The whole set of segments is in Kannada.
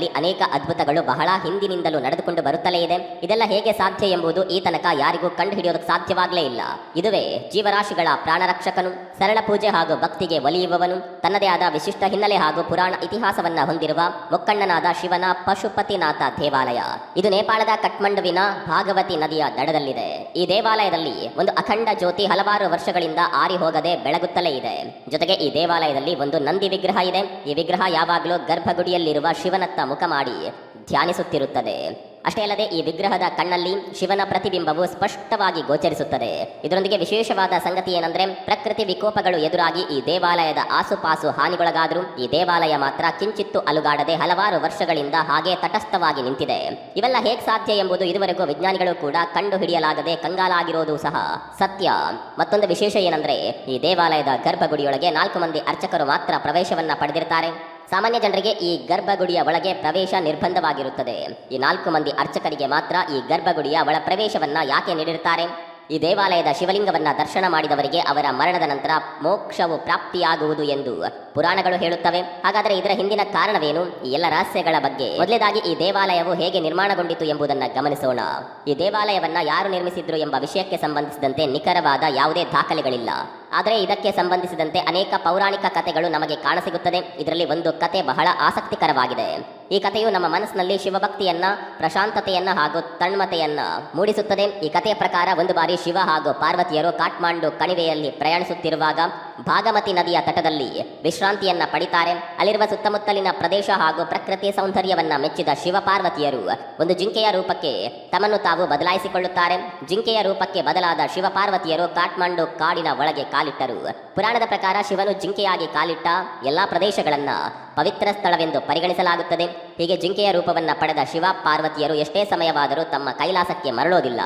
ದೇವಾಲಯದಲ್ಲಿ ಅನೇಕ ಅದ್ಭುತಗಳು ಬಹಳ ಹಿಂದಿನಿಂದಲೂ ನಡೆದುಕೊಂಡು ಬರುತ್ತಲೇ ಇದೆ. ಇದೆಲ್ಲ ಹೇಗೆ ಸಾಧ್ಯ ಎಂಬುದು ಈ ತನಕ ಯಾರಿಗೂ ಕಂಡುಹಿಡಿಯೋದಕ್ಕೆ ಸಾಧ್ಯವಾಗಲೇ ಇಲ್ಲ. ಇದುವೇ ಜೀವರಾಶಿಗಳ ಪ್ರಾಣರಕ್ಷಕನು, ಸರಳ ಪೂಜೆ ಹಾಗೂ ಭಕ್ತಿಗೆ ಒಲಿಯುವವನು, ತನ್ನದೇ ಆದ ವಿಶಿಷ್ಟ ಹಿನ್ನೆಲೆ ಹಾಗೂ ಪುರಾಣ ಇತಿಹಾಸವನ್ನ ಹೊಂದಿರುವ ಮೊಕ್ಕಣ್ಣನಾದ ಶಿವನ ಪಶುಪತಿನಾಥ ದೇವಾಲಯ. ಇದು ನೇಪಾಳದ ಕಠ್ಮಂಡುವಿನ ಭಾಗವತಿ ನದಿಯ ದಡದಲ್ಲಿದೆ. ಈ ದೇವಾಲಯದಲ್ಲಿ ಒಂದು ಅಖಂಡ ಜ್ಯೋತಿ ಹಲವಾರು ವರ್ಷಗಳಿಂದ ಆರಿ ಹೋಗದೆ ಬೆಳಗುತ್ತಲೇ ಇದೆ. ಜೊತೆಗೆ ಈ ದೇವಾಲಯದಲ್ಲಿ ಒಂದು ನಂದಿ ವಿಗ್ರಹ ಇದೆ. ಈ ವಿಗ್ರಹ ಯಾವಾಗಲೂ ಗರ್ಭಗುಡಿಯಲ್ಲಿರುವ ಶಿವನತ್ತ ಮುಖ ಮಾಡಿ ಧ್ಯಾನಿಸುತ್ತಿರುತ್ತದೆ. ಅಷ್ಟೇ ಅಲ್ಲದೆ ಈ ವಿಗ್ರಹದ ಕಣ್ಣಲ್ಲಿ ಶಿವನ ಪ್ರತಿಬಿಂಬವು ಸ್ಪಷ್ಟವಾಗಿ ಗೋಚರಿಸುತ್ತದೆ. ಇದರೊಂದಿಗೆ ವಿಶೇಷವಾದ ಸಂಗತಿ ಏನಂದ್ರೆ, ಪ್ರಕೃತಿ ವಿಕೋಪಗಳು ಎದುರಾಗಿ ಈ ದೇವಾಲಯದ ಆಸುಪಾಸು ಹಾನಿಗೊಳಗಾದರೂ ಈ ದೇವಾಲಯ ಮಾತ್ರ ಕಿಂಚಿತ್ತು ಅಲುಗಾಡದೆ ಹಲವಾರು ವರ್ಷಗಳಿಂದ ಹಾಗೆ ತಟಸ್ಥವಾಗಿ ನಿಂತಿದೆ. ಇವೆಲ್ಲ ಹೇಗೆ ಸಾಧ್ಯ ಎಂಬುದು ಇದುವರೆಗೂ ವಿಜ್ಞಾನಿಗಳು ಕೂಡ ಕಂಡು ಹಿಡಿಯಲಾಗದೆ ಕಂಗಾಲಾಗಿರೋದು ಸಹ ಸತ್ಯ. ಮತ್ತೊಂದು ವಿಶೇಷ ಏನಂದ್ರೆ, ಈ ದೇವಾಲಯದ ಗರ್ಭಗುಡಿಯೊಳಗೆ ನಾಲ್ಕು ಮಂದಿ ಅರ್ಚಕರು ಮಾತ್ರ ಪ್ರವೇಶವನ್ನ ಪಡೆದಿರ್ತಾರೆ. ಸಾಮಾನ್ಯ ಜನರಿಗೆ ಈ ಗರ್ಭಗುಡಿಯ ಒಳಗೆ ಪ್ರವೇಶ ನಿರ್ಬಂಧವಾಗಿರುತ್ತದೆ. ಈ ನಾಲ್ಕು ಮಂದಿ ಅರ್ಚಕರಿಗೆ ಮಾತ್ರ ಈ ಗರ್ಭಗುಡಿಯ ಒಳ ಪ್ರವೇಶವನ್ನ ಯಾಕೆ ನೀಡಿರುತ್ತಾರೆ? ಈ ದೇವಾಲಯದ ಶಿವಲಿಂಗವನ್ನ ದರ್ಶನ ಮಾಡಿದವರಿಗೆ ಅವರ ಮರಣದ ನಂತರ ಮೋಕ್ಷವು ಪ್ರಾಪ್ತಿಯಾಗುವುದು ಎಂದು ಪುರಾಣಗಳು ಹೇಳುತ್ತವೆ. ಹಾಗಾದರೆ ಇದರ ಹಿಂದಿನ ಕಾರಣವೇನು? ಈ ಎಲ್ಲ ರಹಸ್ಯಗಳ ಬಗ್ಗೆ ಮೊದಲೇದಾಗಿ ಈ ದೇವಾಲಯವು ಹೇಗೆ ನಿರ್ಮಾಣಗೊಂಡಿತು ಎಂಬುದನ್ನು ಗಮನಿಸೋಣ. ಈ ದೇವಾಲಯವನ್ನ ಯಾರು ನಿರ್ಮಿಸಿದ್ರು ಎಂಬ ವಿಷಯಕ್ಕೆ ಸಂಬಂಧಿಸಿದಂತೆ ನಿಖರವಾದ ಯಾವುದೇ ದಾಖಲೆಗಳಿಲ್ಲ. ಆದರೆ ಇದಕ್ಕೆ ಸಂಬಂಧಿಸಿದಂತೆ ಅನೇಕ ಪೌರಾಣಿಕ ಕಥೆಗಳು ನಮಗೆ ಕಾಣಸಿಗುತ್ತದೆ. ಇದರಲ್ಲಿ ಒಂದು ಕತೆ ಬಹಳ ಆಸಕ್ತಿಕರವಾಗಿದೆ. ಈ ಕಥೆಯು ನಮ್ಮ ಮನಸ್ಸಿನಲ್ಲಿ ಶಿವಭಕ್ತಿಯನ್ನ, ಪ್ರಶಾಂತತೆಯನ್ನ ಹಾಗೂ ತಣ್ಮತೆಯನ್ನ ಮೂಡಿಸುತ್ತದೆ. ಈ ಕಥೆಯ ಪ್ರಕಾರ ಒಂದು ಬಾರಿ ಶಿವ ಹಾಗೂ ಪಾರ್ವತಿಯರು ಕಾಠ್ಮಾಂಡು ಕಣಿವೆಯಲ್ಲಿ ಪ್ರಯಾಣಿಸುತ್ತಿರುವಾಗ ಭಾಗಮತಿ ನದಿಯ ತಟದಲ್ಲಿ ವಿಶ್ರಾಂತಿಯನ್ನ ಪಡಿತಾರೆ. ಅಲ್ಲಿರುವ ಸುತ್ತಮುತ್ತಲಿನ ಪ್ರದೇಶ ಹಾಗೂ ಪ್ರಕೃತಿ ಸೌಂದರ್ಯವನ್ನ ಮೆಚ್ಚಿದ ಶಿವಪಾರ್ವತಿಯರು ಒಂದು ಜಿಂಕೆಯ ರೂಪಕ್ಕೆ ತಮ್ಮನ್ನು ತಾವು ಬದಲಾಯಿಸಿಕೊಳ್ಳುತ್ತಾರೆ. ಜಿಂಕೆಯ ರೂಪಕ್ಕೆ ಬದಲಾದ ಶಿವಪಾರ್ವತಿಯರು ಕಾಠ್ಮಂಡು ಕಾಡಿನ ಒಳಗೆ ಕಾಲಿಟ್ಟರು. ಪುರಾಣದ ಪ್ರಕಾರ ಶಿವನು ಜಿಂಕೆಯಾಗಿ ಕಾಲಿಟ್ಟ ಎಲ್ಲಾ ಪ್ರದೇಶಗಳನ್ನ ಪವಿತ್ರ ಸ್ಥಳವೆಂದು ಪರಿಗಣಿಸಲಾಗುತ್ತದೆ. ಹೀಗೆ ಜಿಂಕೆಯ ರೂಪವನ್ನ ಪಡೆದ ಶಿವ ಪಾರ್ವತಿಯರು ಎಷ್ಟೇ ಸಮಯವಾದರೂ ತಮ್ಮ ಕೈಲಾಸಕ್ಕೆ ಮರಳೋದಿಲ್ಲ.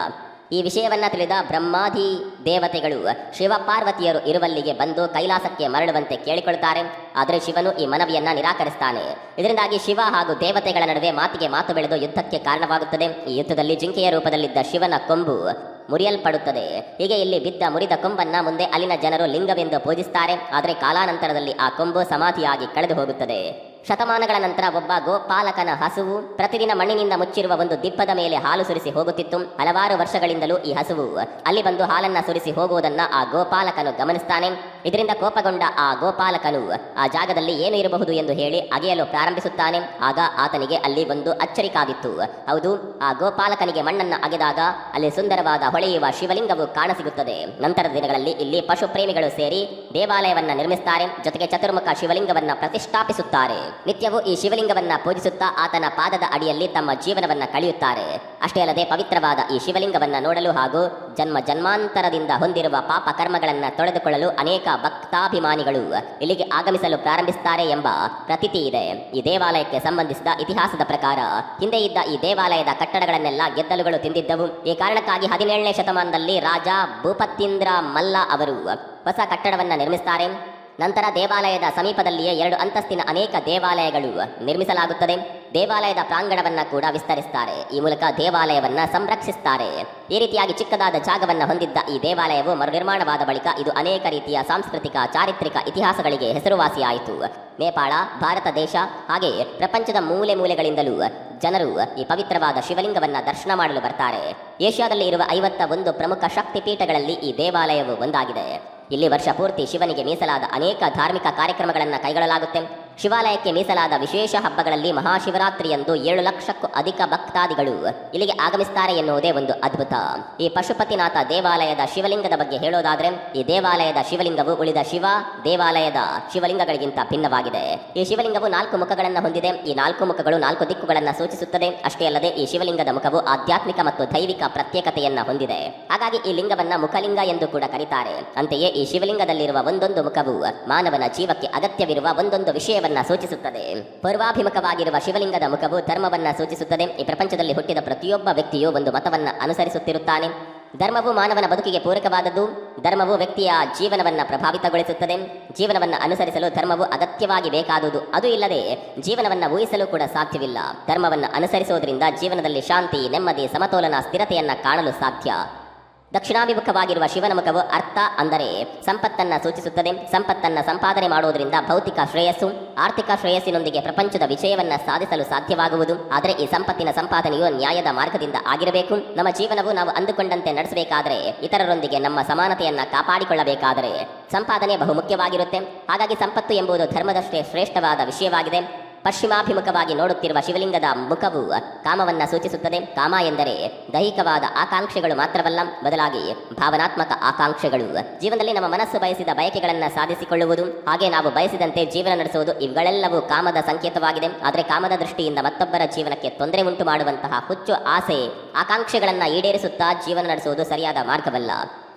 ಈ ವಿಷಯವನ್ನು ತಿಳಿದ ಬ್ರಹ್ಮಾದಿ ದೇವತೆಗಳು ಶಿವ ಪಾರ್ವತಿಯರು ಇರುವಲ್ಲಿಗೆ ಬಂದು ಕೈಲಾಸಕ್ಕೆ ಮರಳುವಂತೆ ಕೇಳಿಕೊಳ್ತಾರೆ. ಆದರೆ ಶಿವನು ಈ ಮನವಿಯನ್ನ ನಿರಾಕರಿಸ್ತಾನೆ. ಇದರಿಂದಾಗಿ ಶಿವ ಹಾಗೂ ದೇವತೆಗಳ ನಡುವೆ ಮಾತಿಗೆ ಮಾತು ಬೆಳೆದು ಯುದ್ಧಕ್ಕೆ ಕಾರಣವಾಗುತ್ತದೆ. ಈ ಯುದ್ಧದಲ್ಲಿ ಜಿಂಕೆಯ ರೂಪದಲ್ಲಿದ್ದ ಶಿವನ ಕೊಂಬು ಮುರಿಯಲ್ಪಡುತ್ತದೆ. ಹೀಗೆ ಇಲ್ಲಿ ಬಿದ್ದ ಮುರಿದ ಕೊಂಬನ್ನ ಮುಂದೆ ಅಲ್ಲಿನ ಜನರು ಲಿಂಗವೆಂದು ಪೂಜಿಸ್ತಾರೆ. ಆದರೆ ಕಾಲಾನಂತರದಲ್ಲಿ ಆ ಕೊಂಬು ಸಮಾಧಿಯಾಗಿ ಕಳೆದು ಹೋಗುತ್ತದೆ ಶತಮಾನಗಳ ನಂತರ ಒಬ್ಬ ಗೋಪಾಲಕನ ಹಸುವು ಪ್ರತಿದಿನ ಮಣ್ಣಿನಿಂದ ಮುಚ್ಚಿರುವ ಒಂದು ದಿಪ್ಪದ ಮೇಲೆ ಹಾಲು ಸುರಿಸಿ ಹೋಗುತ್ತಿತ್ತು. ಹಲವಾರು ವರ್ಷಗಳಿಂದಲೂ ಈ ಹಸುವು ಅಲ್ಲಿ ಬಂದು ಹಾಲನ್ನ ಸುರಿಸಿ ಹೋಗುವುದನ್ನ ಆ ಗೋಪಾಲಕನು ಗಮನಿಸ್ತಾನೆ. ಇದರಿಂದ ಕೋಪಗೊಂಡ ಆ ಗೋಪಾಲಕನು ಆ ಜಾಗದಲ್ಲಿ ಏನು ಇರಬಹುದು ಎಂದು ಹೇಳಿ ಅಗೆಯಲು ಪ್ರಾರಂಭಿಸುತ್ತಾನೆ. ಆಗ ಆತನಿಗೆ ಅಲ್ಲಿ ಒಂದು ಅಚ್ಚರಿ ಕಾದಿತ್ತು. ಹೌದು, ಆ ಗೋಪಾಲಕನಿಗೆ ಮಣ್ಣನ್ನ ಅಗೆದಾಗ ಅಲ್ಲಿ ಸುಂದರವಾದ ಹೊಳೆಯುವ ಶಿವಲಿಂಗವು ಕಾಣಸಿಗುತ್ತದೆ. ನಂತರದ ದಿನಗಳಲ್ಲಿ ಇಲ್ಲಿ ಪಶು ಪ್ರೇಮಿಗಳು ಸೇರಿ ದೇವಾಲಯವನ್ನ ನಿರ್ಮಿಸುತ್ತಾರೆ ಜೊತೆಗೆ ಚತುರ್ಮುಖ ಶಿವಲಿಂಗವನ್ನ ಪ್ರತಿಷ್ಠಾಪಿಸುತ್ತಾರೆ. ನಿತ್ಯವೂ ಈ ಶಿವಲಿಂಗವನ್ನ ಪೂಜಿಸುತ್ತಾ ಆತನ ಪಾದದ ಅಡಿಯಲ್ಲಿ ತಮ್ಮ ಜೀವನವನ್ನ ಕಳೆಯುತ್ತಾರೆ. ಅಷ್ಟೇ ಅಲ್ಲದೆ ಪವಿತ್ರವಾದ ಈ ಶಿವಲಿಂಗವನ್ನ ನೋಡಲು ಹಾಗೂ ಜನ್ಮ ಜನ್ಮಾಂತರದಿಂದ ಹೊಂದಿರುವ ಪಾಪ ಕರ್ಮಗಳನ್ನ ತೊಳೆದುಕೊಳ್ಳಲು ಅನೇಕ ಭಕ್ತಾಭಿಮಾನಿಗಳು ಇಲ್ಲಿಗೆ ಆಗಮಿಸಲು ಪ್ರಾರಂಭಿಸುತ್ತಾರೆ ಎಂಬ ಪ್ರತೀತಿ ಇದೆ. ಈ ದೇವಾಲಯಕ್ಕೆ ಸಂಬಂಧಿಸಿದ ಇತಿಹಾಸದ ಪ್ರಕಾರ ಹಿಂದೆ ಇದ್ದ ಈ ದೇವಾಲಯದ ಕಟ್ಟಡಗಳನ್ನೆಲ್ಲ ಗೆದ್ದಲುಗಳು ತಿಂದಿದ್ದವು. ಈ ಕಾರಣಕ್ಕಾಗಿ ಹದಿನೇಳನೇ ಶತಮಾನದಲ್ಲಿ ರಾಜ ಭೂಪತೀಂದ್ರ ಮಲ್ಲ ಅವರು ಹೊಸ ಕಟ್ಟಡವನ್ನ ನಿರ್ಮಿಸ್ತಾರೆ. ನಂತರ ದೇವಾಲಯದ ಸಮೀಪದಲ್ಲಿಯೇ ಎರಡು ಅಂತಸ್ತಿನ ಅನೇಕ ದೇವಾಲಯಗಳು ನಿರ್ಮಿಸಲಾಗುತ್ತದೆ. ದೇವಾಲಯದ ಪ್ರಾಂಗಣವನ್ನ ಕೂಡ ವಿಸ್ತರಿಸುತ್ತಾರೆ ಈ ಮೂಲಕ ದೇವಾಲಯವನ್ನ ಸಂರಕ್ಷಿಸುತ್ತಾರೆ ಈ ರೀತಿಯಾಗಿ ಚಿಕ್ಕದಾದ ಜಾಗವನ್ನು ಹೊಂದಿದ್ದ ಈ ದೇವಾಲಯವು ಮರುನಿರ್ಮಾಣವಾದ ಬಳಿಕ ಇದು ಅನೇಕ ರೀತಿಯ ಸಾಂಸ್ಕೃತಿಕ, ಚಾರಿತ್ರಿಕ ಇತಿಹಾಸಗಳಿಗೆ ಹೆಸರುವಾಸಿಯಾಯಿತು. ನೇಪಾಳ, ಭಾರತ ದೇಶ ಹಾಗೆ ಪ್ರಪಂಚದ ಮೂಲೆ ಮೂಲೆಗಳಿಂದಲೂ ಜನರು ಈ ಪವಿತ್ರವಾದ ಶಿವಲಿಂಗವನ್ನ ದರ್ಶನ ಮಾಡಲು ಬರ್ತಾರೆ. ಏಷ್ಯಾದಲ್ಲಿ ಇರುವ ಐವತ್ತ ಒಂದು ಪ್ರಮುಖ ಶಕ್ತಿ ಪೀಠಗಳಲ್ಲಿ ಈ ದೇವಾಲಯವು ಒಂದಾಗಿದೆ. ಇಲ್ಲಿ ವರ್ಷ ಪೂರ್ತಿ ಶಿವನಿಗೆ ಮೀಸಲಾದ ಅನೇಕ ಧಾರ್ಮಿಕ ಕಾರ್ಯಕ್ರಮಗಳನ್ನು ಕೈಗೊಳ್ಳಲಾಗುತ್ತೆ. ಶಿವಾಲಯಕ್ಕೆ ಮೀಸಲಾದ ವಿಶೇಷ ಹಬ್ಬಗಳಲ್ಲಿ ಮಹಾಶಿವರಾತ್ರಿಯಂದು ಏಳು ಲಕ್ಷಕ್ಕೂ ಅಧಿಕ ಭಕ್ತಾದಿಗಳು ಇಲ್ಲಿಗೆ ಆಗಮಿಸ್ತಾರೆ ಎನ್ನುವುದೇ ಒಂದು ಅದ್ಭುತ. ಈ ಪಶುಪತಿನಾಥ ದೇವಾಲಯದ ಶಿವಲಿಂಗದ ಬಗ್ಗೆ ಹೇಳೋದಾದ್ರೆ, ಈ ದೇವಾಲಯದ ಶಿವಲಿಂಗವು ಉಳಿದ ಶಿವ, ದೇವಾಲಯದ ಶಿವಲಿಂಗಗಳಿಗಿಂತ ಭಿನ್ನವಾಗಿದೆ. ಈ ಶಿವಲಿಂಗವು ನಾಲ್ಕು ಮುಖಗಳನ್ನು ಹೊಂದಿದೆ. ಈ ನಾಲ್ಕು ಮುಖಗಳು ನಾಲ್ಕು ದಿಕ್ಕುಗಳನ್ನು ಸೂಚಿಸುತ್ತದೆ. ಅಷ್ಟೇ ಅಲ್ಲದೆ ಈ ಶಿವಲಿಂಗದ ಮುಖವು ಆಧ್ಯಾತ್ಮಿಕ ಮತ್ತು ದೈವಿಕ ಪ್ರತ್ಯೇಕತೆಯನ್ನ ಹೊಂದಿದೆ. ಹಾಗಾಗಿ ಈ ಲಿಂಗವನ್ನ ಮುಖಲಿಂಗ ಎಂದು ಕೂಡ ಕರೀತಾರೆ. ಅಂತೆಯೇ ಈ ಶಿವಲಿಂಗದಲ್ಲಿರುವ ಒಂದೊಂದು ಮುಖವು ಮಾನವನ ಜೀವಕ್ಕೆ ಅಗತ್ಯವಿರುವ ಒಂದೊಂದು ವಿಷಯವನ್ನ ಸೂಚಿಸುತ್ತದೆ. ಪೂರ್ವಾಭಿಮುಖವಾಗಿರುವ ಶಿವಲಿಂಗದ ಮುಖವು ಧರ್ಮವನ್ನ ಸೂಚಿಸುತ್ತದೆ. ಈ ಪ್ರಪಂಚದಲ್ಲಿ ಹುಟ್ಟಿದ ಪ್ರತಿಯೊಬ್ಬ ವ್ಯಕ್ತಿಯು ಒಂದು ಮತವನ್ನ ಅನುಸರಿಸುತ್ತಿರುತ್ತಾನೆ. ಧರ್ಮವು ಮಾನವನ ಬದುಕಿಗೆ ಪೂರಕವಾದದ್ದು. ಧರ್ಮವು ವ್ಯಕ್ತಿಯ ಜೀವನವನ್ನ ಪ್ರಭಾವಿತಗೊಳಿಸುತ್ತದೆ. ಜೀವನವನ್ನ ಅನುಸರಿಸಲು ಧರ್ಮವು ಅಗತ್ಯವಾಗಿ ಬೇಕಾದುದು. ಅದು ಇಲ್ಲದೆ ಜೀವನವನ್ನ ಊಹಿಸಲು ಕೂಡ ಸಾಧ್ಯವಿಲ್ಲ. ಧರ್ಮವನ್ನು ಅನುಸರಿಸುವುದರಿಂದ ಜೀವನದಲ್ಲಿ ಶಾಂತಿ, ನೆಮ್ಮದಿ, ಸಮತೋಲನ, ಸ್ಥಿರತೆಯನ್ನ ಕಾಣಲು ಸಾಧ್ಯ. ದಕ್ಷಿಣಾಭಿಮುಖವಾಗಿರುವ ಶಿವನ ಮುಖವು ಅರ್ಥ ಅಂದರೆ ಸಂಪತ್ತನ್ನ ಸೂಚಿಸುತ್ತದೆ, ಸಂಪತ್ತನ್ನ ಸಂಪಾದನೆ ಮಾಡುವುದರಿಂದ ಭೌತಿಕ ಶ್ರೇಯಸ್ಸು, ಆರ್ಥಿಕ ಶ್ರೇಯಸ್ಸಿನೊಂದಿಗೆ ಪ್ರಪಂಚದ ವಿಷಯವನ್ನ ಸಾಧಿಸಲು ಸಾಧ್ಯವಾಗುವುದು. ಆದರೆ ಈ ಸಂಪತ್ತಿನ ಸಂಪಾದನೆಯು ನ್ಯಾಯದ ಮಾರ್ಗದಿಂದ ಆಗಿರಬೇಕು. ನಮ್ಮ ಜೀವನವು ನಾವು ಅಂದುಕೊಂಡಂತೆ ನಡೆಸಬೇಕಾದರೆ ಇತರರೊಂದಿಗೆ ನಮ್ಮ ಸಮಾನತೆಯನ್ನು ಕಾಪಾಡಿಕೊಳ್ಳಬೇಕಾದರೆ ಸಂಪಾದನೆ ಬಹುಮುಖ್ಯವಾಗಿರುತ್ತೆ. ಹಾಗಾಗಿ ಸಂಪತ್ತು ಎಂಬುದು ಧರ್ಮದಷ್ಟೇ ಶ್ರೇಷ್ಠವಾದ ವಿಷಯವಾಗಿದೆ. ಪಶ್ಚಿಮಾಭಿಮುಖವಾಗಿ ನೋಡುತ್ತಿರುವ ಶಿವಲಿಂಗದ ಮುಖವು ಕಾಮವನ್ನು ಸೂಚಿಸುತ್ತದೆ. ಕಾಮ ಎಂದರೆ ದೈಹಿಕವಾದ ಆಕಾಂಕ್ಷೆಗಳು ಮಾತ್ರವಲ್ಲ, ಬದಲಾಗಿ ಭಾವನಾತ್ಮಕ ಆಕಾಂಕ್ಷೆಗಳು. ಜೀವನದಲ್ಲಿ ನಮ್ಮ ಮನಸ್ಸು ಬಯಸಿದ ಬಯಕೆಗಳನ್ನು ಸಾಧಿಸಿಕೊಳ್ಳುವುದು, ಹಾಗೆ ನಾವು ಬಯಸಿದಂತೆ ಜೀವನ ನಡೆಸುವುದು ಇವುಗಳೆಲ್ಲವೂ ಕಾಮದ ಸಂಕೇತವಾಗಿದೆ. ಆದರೆ ಕಾಮದ ದೃಷ್ಟಿಯಿಂದ ಮತ್ತೊಬ್ಬರ ಜೀವನಕ್ಕೆ ತೊಂದರೆ ಉಂಟು ಮಾಡುವಂತಹ ಹುಚ್ಚು ಆಸೆ, ಆಕಾಂಕ್ಷೆಗಳನ್ನು ಈಡೇರಿಸುತ್ತಾ ಜೀವನ ನಡೆಸುವುದು ಸರಿಯಾದ ಮಾರ್ಗವಲ್ಲ.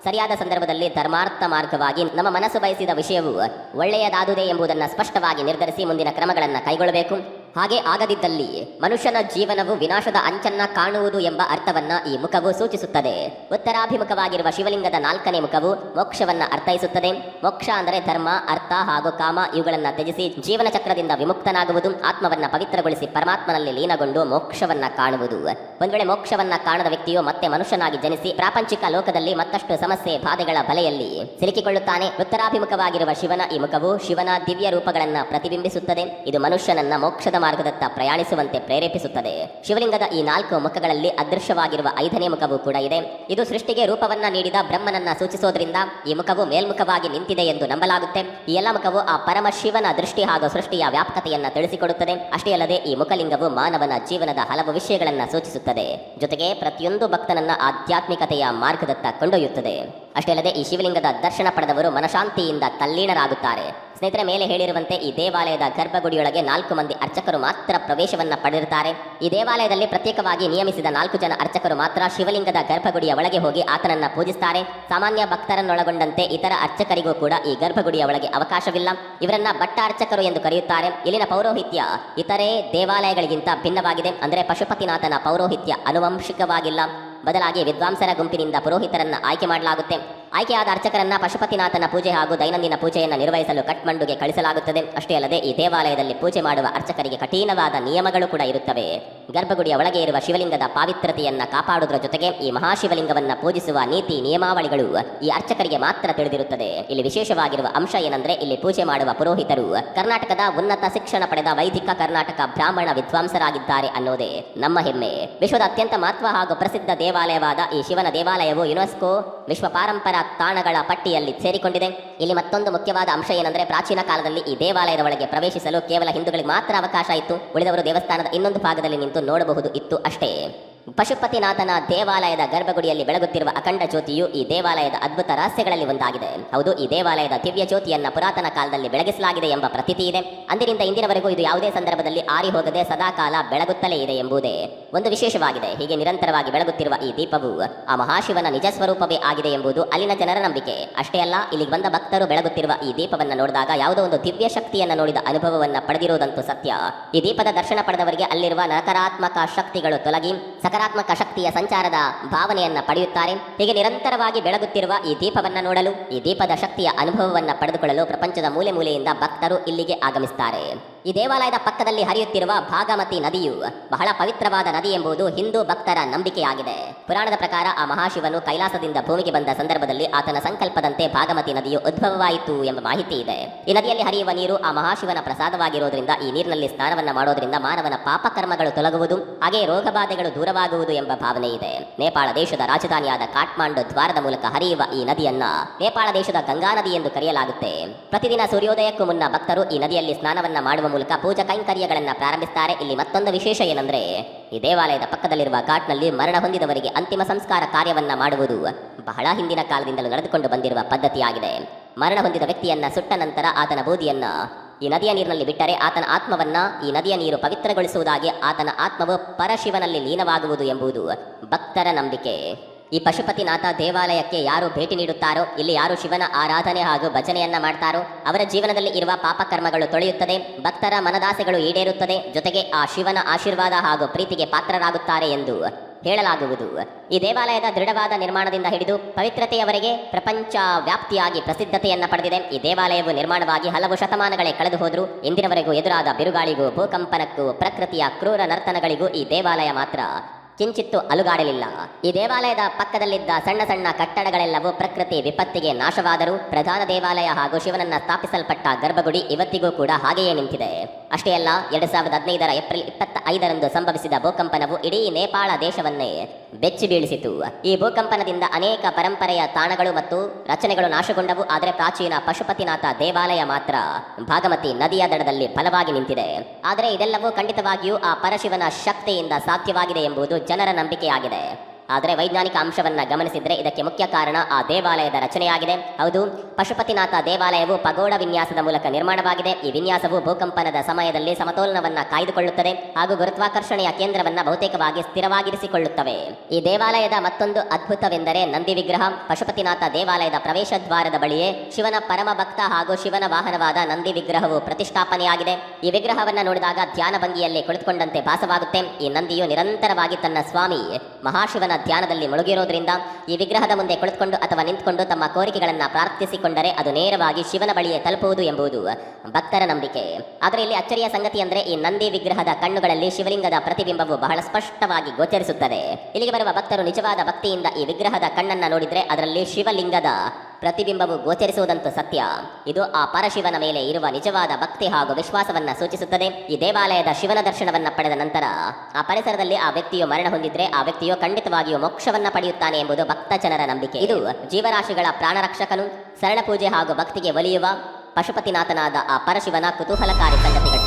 ಸರಿಯಾದ ಸಂದರ್ಭದಲ್ಲಿ ಧರ್ಮಾರ್ಥ ಮಾರ್ಗವಾಗಿ ನಮ್ಮ ಮನಸ್ಸು ಬಯಸಿದ ವಿಷಯವು ಒಳ್ಳೆಯದಾದುದೇ ಎಂಬುದನ್ನು ಸ್ಪಷ್ಟವಾಗಿ ನಿರ್ಧರಿಸಿ ಮುಂದಿನ ಕ್ರಮಗಳನ್ನು ಕೈಗೊಳ್ಳಬೇಕು. ಹಾಗೆ ಆಗದಿದ್ದಲ್ಲಿ ಮನುಷ್ಯನ ಜೀವನವು ವಿನಾಶದ ಅಂಚನ್ನ ಕಾಣುವುದು ಎಂಬ ಅರ್ಥವನ್ನ ಈ ಮುಖವು ಸೂಚಿಸುತ್ತದೆ. ಉತ್ತರಾಭಿಮುಖವಾಗಿರುವ ಶಿವಲಿಂಗದ ನಾಲ್ಕನೇ ಮುಖವು ಮೋಕ್ಷವನ್ನ ಅರ್ಥೈಸುತ್ತದೆ. ಮೋಕ್ಷ ಅಂದರೆ ಧರ್ಮ, ಅರ್ಥ ಹಾಗೂ ಕಾಮ ಇವುಗಳನ್ನ ತ್ಯಜಿಸಿ ಜೀವನ ಚಕ್ರದಿಂದ ವಿಮುಕ್ತನಾಗುವುದು, ಆತ್ಮವನ್ನ ಪವಿತ್ರಗೊಳಿಸಿ ಪರಮಾತ್ಮನಲ್ಲಿ ಲೀನಗೊಂಡು ಮೋಕ್ಷವನ್ನ ಕಾಣುವುದು. ಒಂದ್ ವೇಳೆ ಮೋಕ್ಷವನ್ನ ಕಾಣದ ವ್ಯಕ್ತಿಯು ಮತ್ತೆ ಮನುಷ್ಯನಾಗಿ ಜನಿಸಿ ಪ್ರಾಪಂಚಿಕ ಲೋಕದಲ್ಲಿ ಮತ್ತಷ್ಟು ಸಮಸ್ಯೆ ಬಾಧೆಗಳ ಬಲೆಯಲ್ಲಿ ಸಿಲುಕಿಕೊಳ್ಳುತ್ತಾನೆ. ಉತ್ತರಾಭಿಮುಖವಾಗಿರುವ ಶಿವನ ಈ ಮುಖವು ಶಿವನ ದಿವ್ಯ ರೂಪಗಳನ್ನ ಪ್ರತಿಬಿಂಬಿಸುತ್ತದೆ. ಇದು ಮನುಷ್ಯನನ್ನ ಮೋಕ್ಷದ ಮಾರ್ಗದತ್ತ ಪ್ರಯಾಣಿಸುವಂತೆ ಪ್ರೇರೇಪಿಸುತ್ತದೆ. ಶಿವಲಿಂಗದ ಈ ನಾಲ್ಕು ಮುಖಗಳಲ್ಲಿ ಅದೃಶ್ಯವಾಗಿರುವ ಐದನೇ ಮುಖವು ಕೂಡ ಇದೆ. ಇದು ಸೃಷ್ಟಿಗೆ ರೂಪವನ್ನ ನೀಡಿದ ಬ್ರಹ್ಮನನ್ನ ಸೂಚಿಸೋದ್ರಿಂದ ಈ ಮುಖವು ಮೇಲ್ಮುಖವಾಗಿ ನಿಂತಿದೆ ಎಂದು ನಂಬಲಾಗುತ್ತೆ. ಈ ಎಲ್ಲ ಮುಖವು ಆ ಪರಮ ಶಿವನ ದೃಷ್ಟಿ ಹಾಗೂ ಸೃಷ್ಟಿಯ ವ್ಯಾಪ್ತತೆಯನ್ನ ತಿಳಿಸಿಕೊಡುತ್ತದೆ. ಅಷ್ಟೇ ಅಲ್ಲದೆ ಈ ಮುಖಲಿಂಗವು ಮಾನವನ ಜೀವನದ ಹಲವು ವಿಷಯಗಳನ್ನ ಸೂಚಿಸುತ್ತದೆ. ಜೊತೆಗೆ ಪ್ರತಿಯೊಂದು ಭಕ್ತನನ್ನ ಆಧ್ಯಾತ್ಮಿಕತೆಯ ಮಾರ್ಗದತ್ತ ಕೊಂಡೊಯ್ಯುತ್ತದೆ. ಅಷ್ಟೇ ಅಲ್ಲದೆ ಈ ಶಿವಲಿಂಗದ ದರ್ಶನ ಪಡೆದವರು ಮನಶಾಂತಿಯಿಂದ ತಲ್ಲೀನರಾಗುತ್ತಾರೆ. ಸ್ನೇಹಿತರೆ, ಮೇಲೆ ಹೇಳಿರುವಂತೆ ಈ ದೇವಾಲಯದ ಗರ್ಭಗುಡಿಯೊಳಗೆ ನಾಲ್ಕು ಮಂದಿ ಅರ್ಚಕರು ಮಾತ್ರ ಪ್ರವೇಶವನ್ನ ಪಡೆದಿರುತ್ತಾರೆ. ಈ ದೇವಾಲಯದಲ್ಲಿ ಪ್ರತ್ಯೇಕವಾಗಿ ನಿಯಮಿಸಿದ ನಾಲ್ಕು ಜನ ಅರ್ಚಕರು ಮಾತ್ರ ಶಿವಲಿಂಗದ ಗರ್ಭಗುಡಿಯ ಒಳಗೆ ಹೋಗಿ ಆತನನ್ನ ಪೂಜಿಸುತ್ತಾರೆ ಸಾಮಾನ್ಯ ಭಕ್ತರನ್ನೊಳಗೊಂಡಂತೆ ಇತರ ಅರ್ಚಕರಿಗೂ ಕೂಡ ಈ ಗರ್ಭಗುಡಿಯ ಒಳಗೆ ಅವಕಾಶವಿಲ್ಲ. ಇವರನ್ನ ಭಟ್ಟ ಅರ್ಚಕರು ಎಂದು ಕರೆಯುತ್ತಾರೆ. ಇಲ್ಲಿನ ಪೌರೋಹಿತ್ಯ ಇತರೆ ದೇವಾಲಯಗಳಿಗಿಂತ ಭಿನ್ನವಾಗಿದೆ. ಅಂದರೆ ಪಶುಪತಿನಾಥನ ಪೌರೋಹಿತ್ಯ ಅನುವಂಶಿಕವಾಗಿಲ್ಲ ಬದಲಾಗಿ ವಿದ್ವಾಂಸರ ಗುಂಪಿನಿಂದ ಪುರೋಹಿತರನ್ನ ಆಯ್ಕೆ ಮಾಡಲಾಗುತ್ತೆ. ಆಯ್ಕೆಯಾದ ಅರ್ಚಕರನ್ನ ಪಶುಪತಿನಾಥನ ಪೂಜೆ ಹಾಗೂ ದೈನಂದಿನ ಪೂಜೆಯನ್ನು ನಿರ್ವಹಿಸಲು ಕಟ್ಮಂಡುಗೆ ಕಳಿಸಲಾಗುತ್ತದೆ. ಅಷ್ಟೇ ಅಲ್ಲದೆ ಈ ದೇವಾಲಯದಲ್ಲಿ ಪೂಜೆ ಮಾಡುವ ಅರ್ಚಕರಿಗೆ ಕಠಿಣವಾದ ನಿಯಮಗಳು ಕೂಡ ಇರುತ್ತವೆ. ಗರ್ಭಗುಡಿಯ ಒಳಗೆ ಇರುವ ಶಿವಲಿಂಗದ ಪಾವಿತ್ರತೆಯನ್ನ ಕಾಪಾಡುವುದರ ಜೊತೆಗೆ ಈ ಮಹಾಶಿವಲಿಂಗವನ್ನ ಪೂಜಿಸುವ ನೀತಿ, ನಿಯಮಾವಳಿಗಳು ಈ ಅರ್ಚಕರಿಗೆ ಮಾತ್ರ ತಿಳಿದಿರುತ್ತದೆ. ಇಲ್ಲಿ ವಿಶೇಷವಾಗಿರುವ ಅಂಶ ಏನಂದ್ರೆ ಇಲ್ಲಿ ಪೂಜೆ ಮಾಡುವ ಪುರೋಹಿತರು ಕರ್ನಾಟಕದ ಉನ್ನತ ಶಿಕ್ಷಣ ಪಡೆದ ವೈದಿಕ ಕರ್ನಾಟಕ ಬ್ರಾಹ್ಮಣ ವಿದ್ವಾಂಸರಾಗಿದ್ದಾರೆ ಅನ್ನೋದೇ ನಮ್ಮ ಹೆಮ್ಮೆ. ವಿಶ್ವದ ಅತ್ಯಂತ ಮಹತ್ವ ಹಾಗೂ ಪ್ರಸಿದ್ಧ ದೇವಾಲಯವಾದ ಈ ಶಿವನ ದೇವಾಲಯವು ಯುನೆಸ್ಕೋ ವಿಶ್ವ ಪಾರಂಪರ ತಾಣಗಳ ಪಟ್ಟಿಯಲ್ಲಿ ಸೇರಿಕೊಂಡಿದೆ. ಇಲ್ಲಿ ಮತ್ತೊಂದು ಮುಖ್ಯವಾದ ಅಂಶ ಏನಂದ್ರೆ ಪ್ರಾಚೀನ ಕಾಲದಲ್ಲಿ ಈ ದೇವಾಲಯದ ಒಳಗೆ ಪ್ರವೇಶಿಸಲು ಕೇವಲ ಹಿಂದೂಗಳಿಗೆ ಮಾತ್ರ ಅವಕಾಶ ಇತ್ತು. ಉಳಿದವರು ದೇವಸ್ಥಾನದ ಇನ್ನೊಂದು ಭಾಗದಲ್ಲಿ ನಿಂತು ನೋಡಬಹುದು, ಇತ್ತು ಅಷ್ಟೇ. ಪಶುಪತಿನಾಥನ ದೇವಾಲಯದ ಗರ್ಭಗುಡಿಯಲ್ಲಿ ಬೆಳಗುತ್ತಿರುವ ಅಖಂಡ ಜ್ಯೋತಿಯು ಈ ದೇವಾಲಯದ ಅದ್ಭುತ ರಹಸ್ಯಗಳಲ್ಲಿ ಒಂದಾಗಿದೆ. ಹೌದು, ಈ ದೇವಾಲಯದ ದಿವ್ಯ ಜ್ಯೋತಿಯನ್ನ ಪುರಾತನ ಕಾಲದಲ್ಲಿ ಬೆಳಗಿಸಲಾಗಿದೆ ಎಂಬ ಪ್ರತೀತಿ ಇದೆ. ಅಂದಿನಿಂದ ಇಂದಿನವರೆಗೂ ಇದು ಯಾವುದೇ ಸಂದರ್ಭದಲ್ಲಿ ಆರಿ ಹೋಗದೆ ಸದಾಕಾಲ ಬೆಳಗುತ್ತಲೇ ಇದೆ ಎಂಬುದೇ ಒಂದು ವಿಶೇಷವಾಗಿದೆ. ಹೀಗೆ ನಿರಂತರವಾಗಿ ಬೆಳಗುತ್ತಿರುವ ಈ ದೀಪವು ಆ ಮಹಾಶಿವನ ನಿಜ ಸ್ವರೂಪವೇ ಆಗಿದೆ ಎಂಬುದು ಅಲ್ಲಿನ ಜನರ ನಂಬಿಕೆ. ಅಷ್ಟೇ ಅಲ್ಲ, ಇಲ್ಲಿಗೆ ಬಂದ ಭಕ್ತರು ಬೆಳಗುತ್ತಿರುವ ಈ ದೀಪವನ್ನು ನೋಡಿದಾಗ ಯಾವುದೋ ಒಂದು ದಿವ್ಯ ಶಕ್ತಿಯನ್ನು ನೋಡಿದ ಅನುಭವವನ್ನ ಪಡೆದಿರುವುದಂತೂ ಸತ್ಯ. ಈ ದೀಪದ ದರ್ಶನ ಪಡೆದವರಿಗೆ ಅಲ್ಲಿರುವ ನಕಾರಾತ್ಮಕ ಶಕ್ತಿಗಳು ತೊಲಗಿ ಸಕಾರಾತ್ಮಕ ಶಕ್ತಿಯ ಸಂಚಾರದ ಭಾವನೆಯನ್ನ ಪಡೆಯುತ್ತಾರೆ. ಹೀಗೆ ನಿರಂತರವಾಗಿ ಬೆಳಗುತ್ತಿರುವ ಈ ದೀಪವನ್ನ ನೋಡಲು, ಈ ದೀಪದ ಶಕ್ತಿಯ ಅನುಭವವನ್ನ ಪಡೆದುಕೊಳ್ಳಲು ಪ್ರಪಂಚದ ಮೂಲೆ ಮೂಲೆಯಿಂದ ಭಕ್ತರು ಇಲ್ಲಿಗೆ ಆಗಮಿಸುತ್ತಾರೆ ಈ ದೇವಾಲಯದ ಪಕ್ಕದಲ್ಲಿ ಹರಿಯುತ್ತಿರುವ ಭಾಗಮತಿ ನದಿಯು ಬಹಳ ಪವಿತ್ರವಾದ ನದಿ ಎಂಬುದು ಹಿಂದೂ ಭಕ್ತರ ನಂಬಿಕೆಯಾಗಿದೆ. ಪುರಾಣದ ಪ್ರಕಾರ ಆ ಮಹಾಶಿವನು ಕೈಲಾಸದಿಂದ ಭೂಮಿಗೆ ಬಂದ ಸಂದರ್ಭದಲ್ಲಿ ಆತನ ಸಂಕಲ್ಪದಂತೆ ಭಾಗಮತಿ ನದಿಯು ಉದ್ಭವವಾಯಿತು ಎಂಬ ಮಾಹಿತಿ ಇದೆ. ಈ ನದಿಯಲ್ಲಿ ಹರಿಯುವ ನೀರು ಆ ಮಹಾಶಿವನ ಪ್ರಸಾದವಾಗಿರುವುದರಿಂದ ಈ ನೀರಿನಲ್ಲಿ ಸ್ನಾನವನ್ನ ಮಾಡೋದ್ರಿಂದ ಮಾನವನ ಪಾಪಕರ್ಮಗಳು ತೊಲಗುವುದು ಹಾಗೆ ರೋಗಬಾಧೆಗಳು ದೂರವಾಗುವುದು ಎಂಬ ಭಾವನೆ ಇದೆ. ನೇಪಾಳ ದೇಶದ ರಾಜಧಾನಿಯಾದ ಕಾಠ್ಮಾಂಡು ದ್ವಾರದ ಮೂಲಕ ಹರಿಯುವ ಈ ನದಿಯನ್ನ ನೇಪಾಳ ದೇಶದ ಗಂಗಾ ನದಿ ಎಂದು ಕರೆಯಲಾಗುತ್ತೆ. ಪ್ರತಿದಿನ ಸೂರ್ಯೋದಯಕ್ಕೂ ಮುನ್ನ ಭಕ್ತರು ಈ ನದಿಯಲ್ಲಿ ಸ್ನಾನವನ್ನ ಮಾಡುವ ಮೂಲಕ ಪೂಜಾ ಕೈಂಕರ್ಯಗಳನ್ನು ಪ್ರಾರಂಭಿಸುತ್ತಾರೆ ಇಲ್ಲಿ ಮತ್ತೊಂದು ವಿಶೇಷ ಏನಂದ್ರೆ, ಈ ದೇವಾಲಯದ ಪಕ್ಕದಲ್ಲಿರುವ ಘಾಟ್ನಲ್ಲಿ ಮರಣ ಹೊಂದಿದವರಿಗೆ ಅಂತಿಮ ಸಂಸ್ಕಾರ ಕಾರ್ಯವನ್ನ ಮಾಡುವುದು ಬಹಳ ಹಿಂದಿನ ಕಾಲದಿಂದಲೂ ನಡೆದುಕೊಂಡು ಬಂದಿರುವ ಪದ್ಧತಿಯಾಗಿದೆ. ಮರಣ ಹೊಂದಿದ ವ್ಯಕ್ತಿಯನ್ನ ಸುಟ್ಟ ನಂತರ ಆತನ ಬೂದಿಯನ್ನ ಈ ನದಿಯ ನೀರಿನಲ್ಲಿ ಬಿಟ್ಟರೆ ಆತನ ಆತ್ಮವನ್ನ ಈ ನದಿಯ ನೀರು ಪವಿತ್ರಗೊಳಿಸುವುದಾಗಿ ಆತನ ಆತ್ಮವು ಪರಶಿವನಲ್ಲಿ ಲೀನವಾಗುವುದು ಎಂಬುದು ಭಕ್ತರ ನಂಬಿಕೆ. ಈ ಪಶುಪತಿನಾಥ ದೇವಾಲಯಕ್ಕೆ ಯಾರು ಭೇಟಿ ನೀಡುತ್ತಾರೋ, ಇಲ್ಲಿ ಯಾರು ಶಿವನ ಆರಾಧನೆ ಹಾಗೂ ಭಜನೆಯನ್ನ ಮಾಡ್ತಾರೋ, ಅವರ ಜೀವನದಲ್ಲಿ ಇರುವ ಪಾಪಕರ್ಮಗಳು ತೊಳೆಯುತ್ತದೆ, ಭಕ್ತರ ಮನದಾಸೆಗಳು ಈಡೇರುತ್ತದೆ, ಜೊತೆಗೆ ಆ ಶಿವನ ಆಶೀರ್ವಾದ ಹಾಗೂ ಪ್ರೀತಿಗೆ ಪಾತ್ರರಾಗುತ್ತಾರೆ ಎಂದು ಹೇಳಲಾಗುವುದು. ಈ ದೇವಾಲಯದ ದೃಢವಾದ ನಿರ್ಮಾಣದಿಂದ ಹಿಡಿದು ಪವಿತ್ರತೆಯವರೆಗೆ ಪ್ರಪಂಚ ವ್ಯಾಪ್ತಿಯಾಗಿ ಪ್ರಸಿದ್ಧತೆಯನ್ನ ಪಡೆದಿದೆ. ಈ ದೇವಾಲಯವು ನಿರ್ಮಾಣವಾಗಿ ಹಲವು ಶತಮಾನಗಳೇ ಕಳೆದು ಹೋದ್ರು, ಇಂದಿನವರೆಗೂ ಎದುರಾದ ಬಿರುಗಾಳಿಗೂ, ಭೂಕಂಪನಕ್ಕೂ, ಪ್ರಕೃತಿಯ ಕ್ರೂರ ನರ್ತನಗಳಿಗೂ ಈ ದೇವಾಲಯ ಮಾತ್ರ ಕಿಂಚಿತ್ತು ಅಲುಗಾಡಲಿಲ್ಲ. ಈ ದೇವಾಲಯದ ಪಕ್ಕದಲ್ಲಿದ್ದ ಸಣ್ಣ ಸಣ್ಣ ಕಟ್ಟಡಗಳೆಲ್ಲವೂ ಪ್ರಕೃತಿ ವಿಪತ್ತಿಗೆ ನಾಶವಾದರೂ ಪ್ರಧಾನ ದೇವಾಲಯ ಹಾಗೂ ಶಿವನನ್ನ ಸ್ಥಾಪಿಸಲ್ಪಟ್ಟ ಗರ್ಭಗುಡಿ ಇವತ್ತಿಗೂ ಕೂಡ ಹಾಗೆಯೇ ನಿಂತಿದೆ. ಅಷ್ಟೇ ಅಲ್ಲ, ಎರಡ್ ಸಾವಿರದ ಹದಿನೈದರ ಏಪ್ರಿಲ್ ಇಪ್ಪತ್ತ ಐದರಂದು ಸಂಭವಿಸಿದ ಭೂಕಂಪನವು ಇಡೀ ನೇಪಾಳ ದೇಶವನ್ನೇ ಬೆಚ್ಚಿ ಬೀಳಿಸಿತು. ಈ ಭೂಕಂಪನದಿಂದ ಅನೇಕ ಪರಂಪರೆಯ ತಾಣಗಳು ಮತ್ತು ರಚನೆಗಳು ನಾಶಗೊಂಡವು, ಆದರೆ ಪ್ರಾಚೀನ ಪಶುಪತಿನಾಥ ದೇವಾಲಯ ಮಾತ್ರ ಭಾಗಮತಿ ನದಿಯ ದಡದಲ್ಲಿ ಫಲವಾಗಿ ನಿಂತಿದೆ. ಆದರೆ ಇದೆಲ್ಲವೂ ಖಂಡಿತವಾಗಿಯೂ ಆ ಪರಶಿವನ ಶಕ್ತಿಯಿಂದ ಸಾಧ್ಯವಾಗಿದೆ ಎಂಬುದು ಜನರ ನಂಬಿಕೆಯಾಗಿದೆ. ಆದರೆ ವೈಜ್ಞಾನಿಕ ಅಂಶವನ್ನು ಗಮನಿಸಿದರೆ ಇದಕ್ಕೆ ಮುಖ್ಯ ಕಾರಣ ಆ ದೇವಾಲಯದ ರಚನೆಯಾಗಿದೆ. ಹೌದು, ಪಶುಪತಿನಾಥ ದೇವಾಲಯವು ಪಗೋಡ ವಿನ್ಯಾಸದ ಮೂಲಕ ನಿರ್ಮಾಣವಾಗಿದೆ. ಈ ವಿನ್ಯಾಸವು ಭೂಕಂಪನದ ಸಮಯದಲ್ಲಿ ಸಮತೋಲನವನ್ನು ಕಾಯ್ದುಕೊಳ್ಳುತ್ತದೆ ಹಾಗೂ ಗುರುತ್ವಾಕರ್ಷಣೆಯ ಕೇಂದ್ರವನ್ನು ಬಹುತೇಕವಾಗಿ ಸ್ಥಿರವಾಗಿರಿಸಿಕೊಳ್ಳುತ್ತವೆ. ಈ ದೇವಾಲಯದ ಮತ್ತೊಂದು ಅದ್ಭುತವೆಂದರೆ ನಂದಿ ವಿಗ್ರಹ. ಪಶುಪತಿನಾಥ ದೇವಾಲಯದ ಪ್ರವೇಶ ದ್ವಾರದ ಬಳಿಯೇ ಶಿವನ ಪರಮ ಭಕ್ತ ಹಾಗೂ ಶಿವನ ವಾಹನವಾದ ನಂದಿ ವಿಗ್ರಹವು ಪ್ರತಿಷ್ಠಾಪನೆಯಾಗಿದೆ. ಈ ವಿಗ್ರಹವನ್ನು ನೋಡಿದಾಗ ಧ್ಯಾನ ಭಂಗಿಯಲ್ಲಿ ಕುಳಿತುಕೊಂಡಂತೆ ಭಾಸವಾಗುತ್ತೆ. ಈ ನಂದಿಯು ನಿರಂತರವಾಗಿ ತನ್ನ ಸ್ವಾಮಿ ಮಹಾಶಿವನ ಧ್ಯಾನದಲ್ಲಿ ಮುಳುಗಿರೋದ್ರಿಂದ ಈ ವಿಗ್ರಹದ ಮುಂದೆ ಕುಳಿತುಕೊಂಡು ಅಥವಾ ನಿಂತುಕೊಂಡು ತಮ್ಮ ಕೋರಿಕೆಗಳನ್ನ ಪ್ರಾರ್ಥಿಸಿಕೊಂಡರೆ ಅದು ನೇರವಾಗಿ ಶಿವನ ಬಳಿಯೇ ತಲುಪುವುದು ಎಂಬುದು ಭಕ್ತರ ನಂಬಿಕೆ. ಆದರೆ ಇಲ್ಲಿ ಅಚ್ಚರಿಯ ಸಂಗತಿ ಅಂದ್ರೆ ಈ ನಂದಿ ವಿಗ್ರಹದ ಕಣ್ಣುಗಳಲ್ಲಿ ಶಿವಲಿಂಗದ ಪ್ರತಿಬಿಂಬವು ಬಹಳ ಸ್ಪಷ್ಟವಾಗಿ ಗೋಚರಿಸುತ್ತದೆ. ಇಲ್ಲಿಗೆ ಬರುವ ಭಕ್ತರು ನಿಜವಾದ ಭಕ್ತಿಯಿಂದ ಈ ವಿಗ್ರಹದ ಕಣ್ಣನ್ನ ನೋಡಿದ್ರೆ ಅದರಲ್ಲಿ ಶಿವಲಿಂಗದ ಪ್ರತಿಬಿಂಬವು ಗೋಚರಿಸುವುದಂತೂ ಸತ್ಯ. ಇದು ಆ ಪರಶಿವನ ಮೇಲೆ ಇರುವ ನಿಜವಾದ ಭಕ್ತಿ ಹಾಗೂ ವಿಶ್ವಾಸವನ್ನ ಸೂಚಿಸುತ್ತದೆ. ಈ ದೇವಾಲಯದ ಶಿವನ ದರ್ಶನವನ್ನ ಪಡೆದ ನಂತರ ಆ ಪರಿಸರದಲ್ಲಿ ಆ ವ್ಯಕ್ತಿಯು ಮರಣ ಹೊಂದಿದ್ರೆ ಆ ವ್ಯಕ್ತಿಯು ಖಂಡಿತವಾಗಿಯೂ ಮೋಕ್ಷವನ್ನ ಪಡೆಯುತ್ತಾನೆ ಎಂಬುದು ಭಕ್ತ ಜನರ ನಂಬಿಕೆ. ಇದು ಜೀವರಾಶಿಗಳ ಪ್ರಾಣರಕ್ಷಕನು, ಸರಳ ಪೂಜೆ ಹಾಗೂ ಭಕ್ತಿಗೆ ಒಲಿಯುವ ಪಶುಪತಿನಾಥನಾದ ಆ ಪರಶಿವನ ಕುತೂಹಲಕಾರಿ ಸಂಗತಿಗಳು.